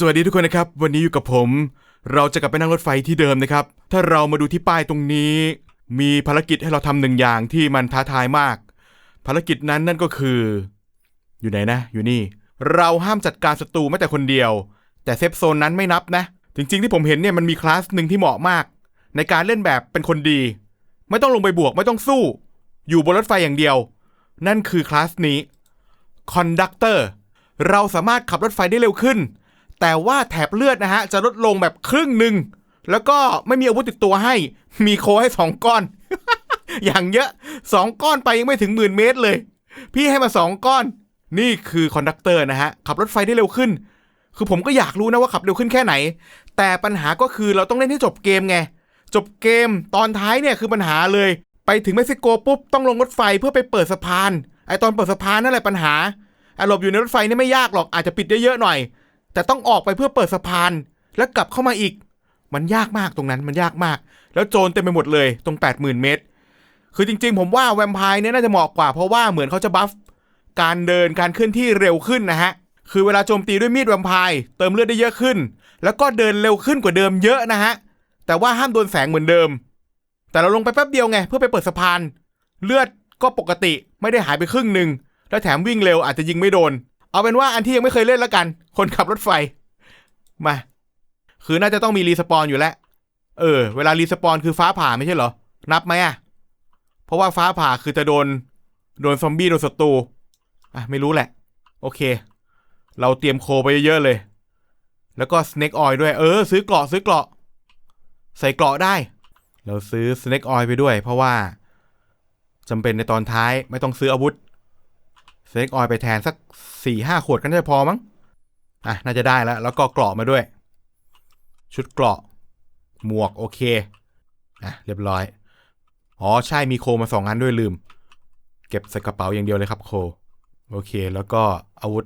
สวัสดีทุกคนนะครับ วันนี้อยู่กับผม เราจะกลับไปนั่งรถไฟที่เดิมนะครับ ถ้าเรามาดูที่ป้ายตรงนี้ มีภารกิจให้เราทำหนึ่งอย่างที่มันท้าทายมาก ภารกิจนั้นนั่นก็คือ อยู่ไหนนะ อยู่นี่ เราห้ามจัดการศัตรูแม้แต่คนเดียว แต่เซฟโซนนั้นไม่นับนะ จริงๆที่ผมเห็นเนี่ยมันมีคลาสหนึ่งที่เหมาะมาก ในการเล่นแบบเป็นคนดี ไม่ต้องลงไปบวกไม่ต้องสู้ อยู่บนรถไฟอย่างเดียว นั่นคือคลาสนี้คอนดักเตอร์เราสามารถขับรถไฟได้เร็วขึ้น แต่ว่าแถบเลือดนะฮะจะลดลงแบบครึ่งหนึ่งแล้วก็ไม่มีอาวุธติดตัวให้ มีโคให้สองก้อน อย่างเยอะสองก้อนไปยังไม่ถึงหมื่นเมตรเลย พี่ให้มาสองก้อน นี่คือคอนดักเตอร์นะฮะ ขับรถไฟได้เร็วขึ้น คือผมก็อยากรู้นะว่าขับเร็วขึ้นแค่ไหน แต่ปัญหาก็คือเราต้องเล่นให้จบเกมไง จบเกมตอนท้ายเนี่ยคือปัญหาเลย ไปถึงเม็กซิโกปุ๊บต้องลงรถไฟเพื่อไปเปิดสะพาน ไอตอนเปิดสะพานนั่นแหละปัญหาไอหลบอยู่ในรถไฟนี่ไม่ยากหรอกอาจจะปิดได้เยอะหน่อย แต่ต้องออกไปเพื่อเปิดสะพาน แล้วกลับเข้ามาอีก มันยากมากตรงนั้นมันยากมาก แล้วโจรเต็มไปหมดเลยตรง 80,000 เมตร คือจริง ๆ ผมว่าแวมไพร์เนี่ยน่าจะเหมาะกว่าเพราะว่าเหมือนเขาจะบัฟการเดินการเคลื่อนที่เร็วขึ้นนะฮะคือเวลาโจมตีด้วยมีดแวมไพร์เติมเลือดได้เยอะขึ้น แล้วก็เดินเร็วขึ้นกว่าเดิมเยอะนะฮะแต่ว่าห้ามโดนแสงเหมือนเดิม แต่เราลงไปแป๊บเดียวไงเพื่อไปเปิดสะพาน เลือดก็ปกติไม่ได้หายไปครึ่งหนึ่งแล้วแถมวิ่งเร็วอาจจะยิงไม่โดน เอาเป็นว่าอันที่ยังไม่เคยเล่นแล้วกัน คนขับรถไฟ มา คือน่าจะต้องมีรีสปอนอยู่แล้ว เออ เวลารีสปอนคือฟ้าผ่าไม่ใช่เหรอ นับไหมอะเพราะว่าฟ้าผ่าคือจะโดน โดนซอมบี้โดนศัตรู อะ ไม่รู้แหละ โอเค เราเตรียมโคไปเยอะๆเลย แล้วก็สเน็กออยด้วย เออ ซื้อเกราะซื้อเกราะ ใส่เกราะได้ เราซื้อสเน็กออยไปด้วย เพราะว่าจำเป็นในตอนท้ายไม่ต้องซื้ออาวุธ เน็กออยไปแทนสักสี่ห้าขวดก็น่าจะพอมั้ง อะ น่าจะได้แล้ว แล้วก็เกราะมาด้วย ชุดเกราะ หมวกโอเค อะ เรียบร้อย อ๋อ ใช่มีโคมาสองอันด้วยลืม เก็บใส่กระเป๋าอย่างเดียวเลยครับโค โอเค แล้วก็อาวุธ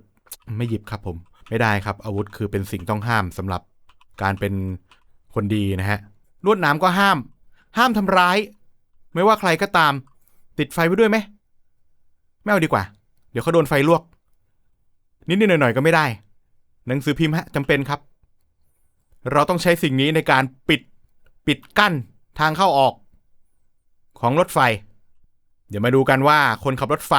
ไม่หยิบครับผม ไม่ได้ครับ อาวุธคือเป็นสิ่งต้องห้ามสำหรับการเป็นคนดีนะฮะ ลวดหนาก็ห้าม ห้ามทำร้าย ไม่ว่าใครก็ตาม ติดไฟไว้ด้วยไหม ไม่เอาดีกว่า เดี๋ยวเขาโดนไฟลวก นิดๆหน่อยๆก็ไม่ได้ หนังสือพิมพ์ฮะจำเป็นครับ เราต้องใช้สิ่งนี้ในการปิดปิดกั้นทางเข้าออก ของรถไฟ เดี๋ยวมาดูกันว่าคนขับรถไฟ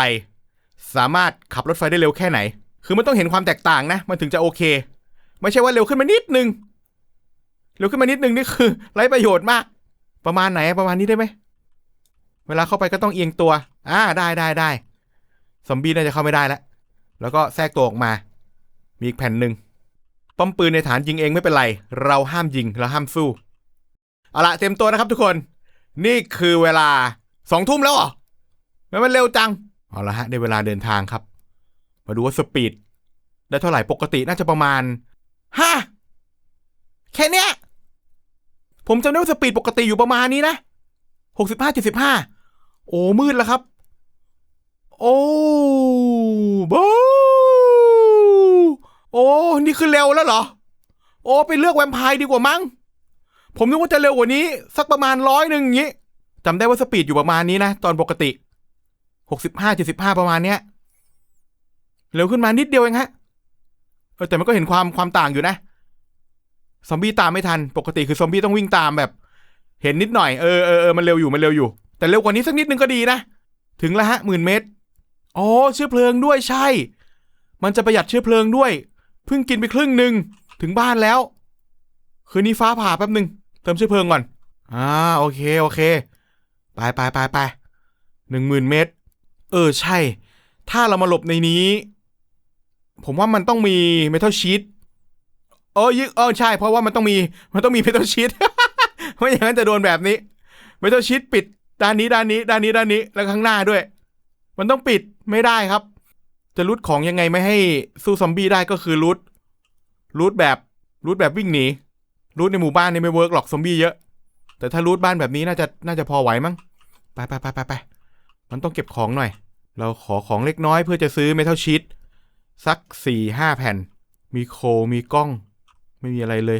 สามารถขับรถไฟได้เร็วแค่ไหน คือมันต้องเห็นความแตกต่างนะ มันถึงจะโอเค ไม่ใช่ว่าเร็วขึ้นมานิดนึง เร็วขึ้นมานิดนึงนี่คือไร้ประโยชน์มาก ประมาณไหนประมาณนี้ได้ไหม เวลาเข้าไปก็ต้องเอียงตัว อ่า ได้ได้ได้ ซอมบี้น่าจะเข้าไม่ได้แล้ว แล้วก็แทรกตัวออกมา มีอีกแผ่นหนึ่งป้อมปืนในฐานยิงเองไม่เป็นไร เราห้ามยิงเราห้ามสู้ เอาละเต็มตัวนะครับทุกคน นี่คือเวลาสองทุ่มแล้วเหรอทำไมมันเร็วจัง เอาละฮะได้เวลาเดินทางครับ มาดูว่าสปีดได้เท่าไหร่ปกติน่าจะประมาณห้าแค่เนี้ย ผมจำได้ว่าสปีดปกติอยู่ประมาณนี้นะหกสิบห้าเจ็ดสิบห้าโอ้มืดแล้วครับ โอ้บูโอ้ นี่คือเร็วแล้วเหรอ โอ้ไปเลือกแวมไพร์ดีกว่ามั้ง ผมนึกว่าจะเร็วกว่านี้ สักประมาณร้อยหนึ่งอย่างงี้จำได้ว่าสปีดอยู่ประมาณนี้นะ ตอนปกติหกสิบห้าเจ็ดสิบห้าประมาณเนี้ย เร็วขึ้นมานิดเดียวเองฮะเออแต่มันก็เห็นความความต่างอยู่นะ ซอมบี้ตามไม่ทัน ปกติคือซอมบี้ต้องวิ่งตามแบบ เห็นนิดหน่อย เออเออเออมันเร็วอยู่ มันเร็วอยู่ แต่เร็วกว่านี้สักนิดนึงก็ดีนะ ถึงแล้วฮะหมื่นเมตร อ๋อเชื้อเพลิงด้วยใช่ มันจะประหยัดเชื้อเพลิงด้วย เพิ่งกินไปครึ่งหนึ่งถึงบ้านแล้ว คืนนี้ฟ้าผ่าแป๊บหนึ่งเติมเชื้อเพลิงก่อน อ่าโอเคโอเค ไปไปไปไปหนึ่งหมื่นเมตร เออใช่ ถ้าเรามาหลบในนี้ ผมว่ามันต้องมีเมทัลชีตเออยึเออใช่ เพราะว่ามันต้องมีมันต้องมีเมทัลชีตไม่อย่างนั้นจะโดนแบบนี้เมทัลชีตปิดด้านนี้ด้านนี้ ด้านนี้ด้านนี้แล้วข้างหน้าด้วย มันต้องปิดไม่ได้ครับ จะรูทของยังไงไม่ให้สู้ซอมบี้ได้ก็คือรูทรูทแบบรูทแบบวิ่งหนีรูทในหมู่บ้านนี่ไม่เวิร์กหรอกซอมบี้เยอะ แต่ถ้ารูทบ้านแบบนี้น่าจะน่าจะพอไหวมั้งไปไปไปไปไปมันต้องเก็บของหน่อย เราขอของเล็กน้อยเพื่อจะซื้อเมทัลชีตสักสี่ห้าแผ่น มีโคมีกล้อง ไม่มีอะไรเลย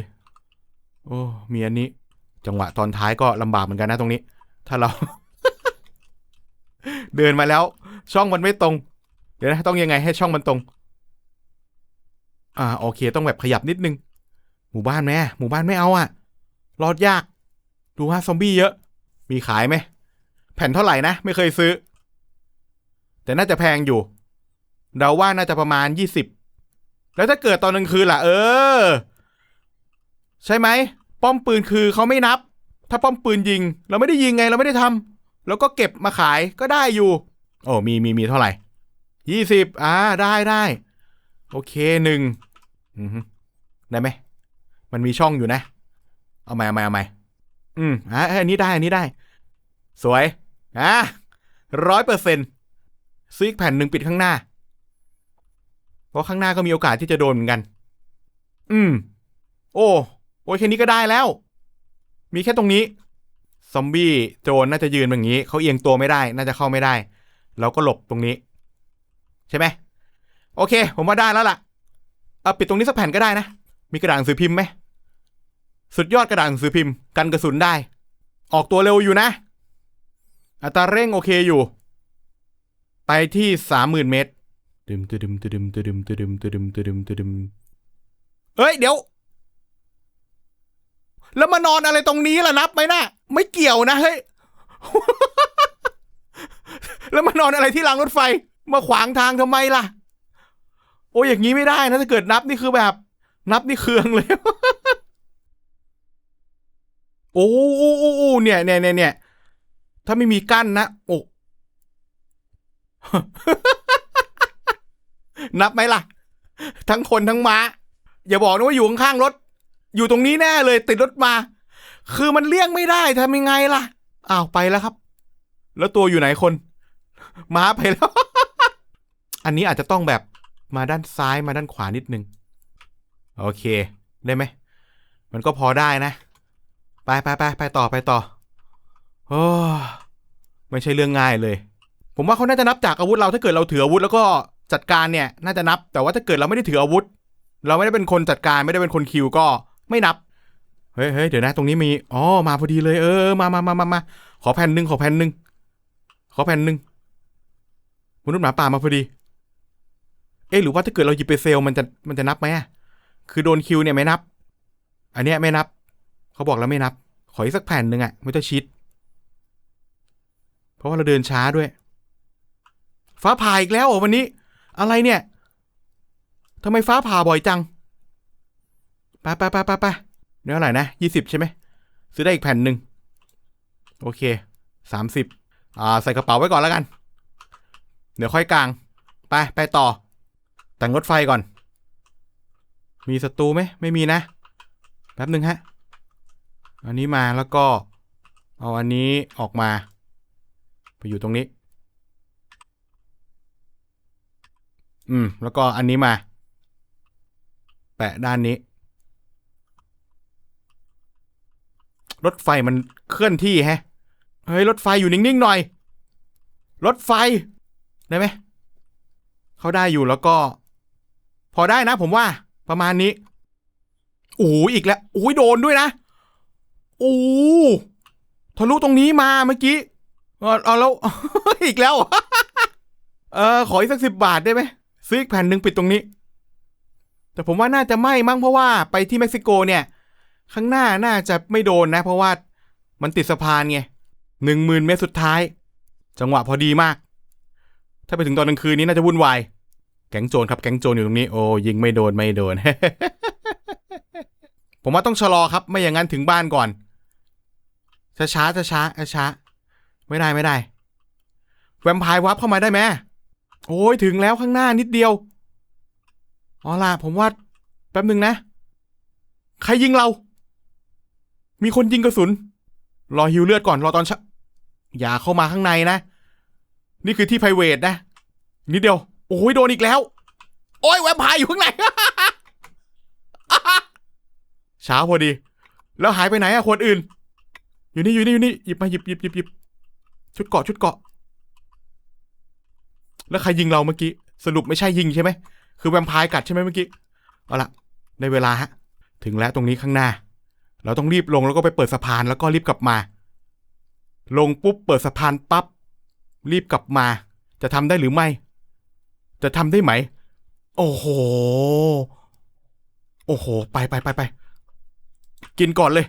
โอ้มีอันนี้ จังหวะตอนท้ายก็ลำบากเหมือนกันนะตรงนี้ ถ้าเรา เดินมาแล้ว ช่องมันไม่ตรง เดี๋ยวนะต้องยังไงให้ช่องมันตรง อ่าโอเค ต้องแบบขยับนิดนึง หมู่บ้านแม่หมู่บ้านไม่เอาอะรอดยาก ดูฮะซอมบี้เยอะ มีขายไหม แผ่นเท่าไหร่นะ ไม่เคยซื้อ แต่น่าจะแพงอยู่เดาว่าน่าจะประมาณยี่สิบ แล้วถ้าเกิดตอนกลางคืนล่ะ เออ ใช่ไหม ป้อมปืนคือเขาไม่นับ ถ้าป้อมปืนยิง เราไม่ได้ยิงไง เราไม่ได้ทำแล้วก็เก็บมาขายก็ได้อยู่ โอ้มีมีมีเท่าไหร่ยี่สิบอ่าได้ได้โอเคหนึ่งได้ไหมมันมีช่องอยู่นะ เอาใหม่เอาใหม่เอาใหม่อืมอะอันนี้ได้อันนี้ได้ สวยอะร้อยเปอร์เซ็นต์ซื้ออีกแผ่นหนึ่งปิดข้างหน้า เพราะข้างหน้าก็มีโอกาสที่จะโดนเหมือนกัน อืม โอ้โอ้ยแค่นี้ก็ได้แล้ว มีแค่ตรงนี้ ซอมบี้โจรน่าจะยืนแบบนี้ เขาเอียงตัวไม่ได้ น่าจะเข้าไม่ได้ เราก็หลบตรงนี้ ใช่ไหมโอเค ผมว่าได้แล้วล่ะเอาปิดตรงนี้สักแผ่นก็ได้นะ มีกระดาษสือพิมพ์ไหมสุดยอดกระดาษสือพิมพ์กันกระสุนได้ ออกตัวเร็วอยู่นะ อัตราเร่งโอเคอยู่ ไปที่สามหมื่นเมตรดึมตึมตึมตึมตึมตึมตึมตึมเอ้ยเดี๋ยว แล้วมานอนอะไรตรงนี้ล่ะนับไหมนะ่ะ ไม่เกี่ยวนะเฮ้ย แล้วมานอนอะไรที่รางรถไฟ มาขวางทางทำไมล่ะ โอ้ยอย่างนี้ไม่ได้นะถ้าเกิดนับนี่คือแบบ นับนี่เคืองเลยโอ้โอ้โอ้โอ้เนี่ยเนี่ยเนี่ยเนี่ยถ้าไม่มีกั้นนะโอ้นับไหมล่ะ ทั้งคนทั้งม้า อย่าบอกนะว่าอยู่ข้างๆรถ อยู่ตรงนี้แน่เลยติดรถมา คือมันเลี่ยงไม่ได้ทำยังไงล่ะ อ้าวไปแล้วครับ แล้วตัวอยู่ไหนคน ม้าไปแล้ว อันนี้อาจจะต้องแบบมาด้านซ้ายมาด้านขวานิดนึง โอเค ได้ไหม มันก็พอได้นะ ไปไปไปไปต่อไปต่อโอ้ไม่ใช่เรื่องง่ายเลย ผมว่าเขาน่าจะนับจากอาวุธเราถ้าเกิดเราถืออาวุธแล้วก็จัดการเนี่ย น่าจะนับ แต่ว่าถ้าเกิดเราไม่ได้ถืออาวุธ เราไม่ได้เป็นคนจัดการไม่ได้เป็นคนคิวก็ไม่นับเฮ้ยเฮ้ยเดี๋ยวนะ ตรงนี้มี อ๋อ มาพอดีเลย เออ มามามามามา ขอแผ่นหนึ่งขอแผ่นหนึ่งขอแผ่นหนึ่ง มนุษย์หมาป่ามาพอดี เอ๊ะหรือว่าถ้าเกิดเราหยิบไปเซลมันจะมันจะนับไหมคือโดนคิวเนี่ยไม่นับ อันเนี้ยไม่นับ เขาบอกแล้วไม่นับ ขออีกสักแผ่นหนึ่งอะไม่ต้องชิด เพราะว่าเราเดินช้าด้วย ฟ้าผ่าอีกแล้ววันนี้ อะไรเนี่ยทำไมฟ้าผ่าบ่อยจังไปไปไปไปไปเนื้ออะไหรนะยี่สิบใช่ไหมซื้อได้อีกแผ่นหนึ่งโอเคสามสิบอ่าใส่กระเป๋าไว้ก่อนแล้วกัน เดี๋ยวค่อยกลาง ไปไปต่อ แต่งรถไฟก่อน มีศัตรูไหมไม่มีนะ แป๊บหนึ่งฮะ อันนี้มาแล้วก็ เอาอันนี้ออกมา ไปอยู่ตรงนี้ อืม แล้วก็อันนี้มา แปะด้านนี้ รถไฟมันเคลื่อนที่แฮะ เฮ้ย รถไฟอยู่นิ่ง ๆ หน่อย รถไฟ ได้ไหมเขาได้อยู่แล้วก็ พอได้นะ ผมว่า ประมาณนี้โอ้อีกแล้วโอ้ยโดนด้วยนะโอ้ทะลุตรงนี้มาเมื่อกี้เอาเอาแล้วอีกแล้ว เออขออีกสักสิบบาทได้ไหมซื้ออีกแผ่นหนึ่งปิดตรงนี้ แต่ผมว่าน่าจะไม่มั้งเพราะว่าไปที่เม็กซิโกเนี่ย ข้างหน้าน่าจะไม่โดนนะ เพราะว่ามันติดสะพานไงหนึ่งหมื่นเมตรสุดท้าย จังหวะพอดีมาก ถ้าไปถึงตอนกลางคืนนี้น่าจะวุ่นวายแก๊งโจรครับแก๊งโจรอยู่ตรงนี้โอ้ยิงไม่โดนไม่โดน ผมว่าต้องชะลอครับ ไม่อย่างนั้นถึงบ้านก่อนช้าช้าช้าช้าช้าไม่ได้ไม่ได้ แวมไพร์วับเข้ามาได้ไหมโอ้ยถึงแล้วข้างหน้านิดเดียวอ๋อล่ะผมว่าแป๊บหนึ่งนะ ใครยิงเรา มีคนยิงกระสุน รอฮิวเลือดก่อนรอตอนชาอย่าเข้ามาข้างในนะ นี่คือที่ไพรเวทนะนิดเดียว โอ้ยโดนอีกแล้ว โอ้ยแวมพร์อยู่ข้างในเช้าพอดี แล้วหายไปไหนอะคนอื่น อยู่นี่อยู่นี่อยู่นี่หยิบมาหยิบหยิบหยิบหยิบชุดเกาะชุดเกาะ แล้วใครยิงเราเมื่อกี้ สรุปไม่ใช่ยิงใช่ไหม คือแวมพร์กัดใช่ไหมเมื่อกี้ เอาละในเวลาฮะ ถึงแล้วตรงนี้ข้างหน้า เราต้องรีบลงแล้วก็ไปเปิดสะพานแล้วก็รีบกลับมา ลงปุ๊บเปิดสะพานปั๊บ รีบกลับมา จะทำได้หรือไม่ จะทำได้ไหม โอ้โห โอ้โห ไปไปไปไป กินก่อนเลย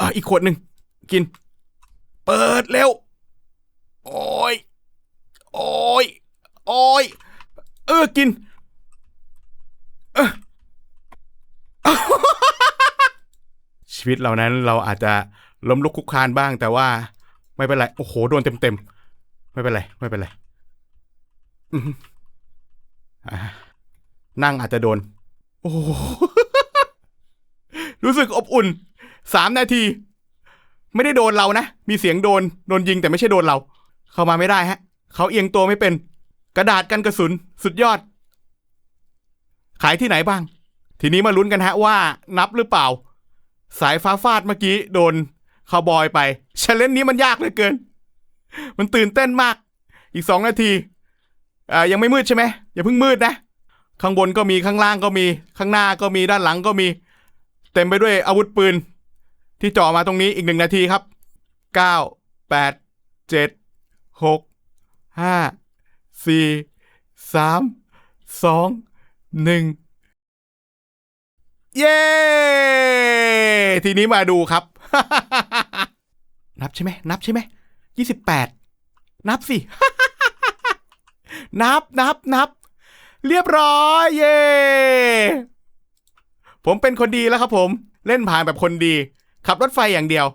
อะ อีกขวดหนึ่ง กิน เปิดเร็ว โอ้ย โอ้ย โอ้ย เออ กิน เออชีวิตเรานั้นเราอาจจะล้มลุกคลุกคลานบ้าง แต่ว่า ไม่เป็นไร โอ้โห โดนเต็มเต็มๆไม่เป็นไร ไม่เป็นไรนั่งอาจจะโดน โอ้โหรู้สึกอบอุ่น สามนาที ไม่ได้โดนเรานะ มีเสียงโดน โดนยิงแต่ไม่ใช่โดนเรา เข้ามาไม่ได้ฮะ เขาเอียงตัวไม่เป็น กระดาษกันกระสุน สุดยอด ขายที่ไหนบ้าง ทีนี้มาลุ้นกันฮะว่า นับหรือเปล่า สายฟ้าฟาดเมื่อกี้โดน คาวบอยไปชเลนนี้มันยากเหลือเกิน มันตื่นเต้นมาก อีกสองนาทีอ่ายังไม่มืดใช่ไหมอย่าเพิ่งมืดนะ ข้างบนก็มีข้างล่างก็มี ข้างหน้าก็มีด้านหลังก็มี เต็มไปด้วยอาวุธปืน ที่จ่อมาตรงนี้อีกหนึ่งนาทีครับเก้าแปดเจ็ดหกห้าสี่สามสองหนึ่งเย้ ทีนี้มาดูครับ นับใช่ไหมนับใช่ไหมยี่สิบแปดนับสิ นับนับนับ เรียบร้อย เย้ผมเป็นคนดีแล้วครับผม เล่นผ่านแบบคนดี ขับรถไฟอย่างเดียว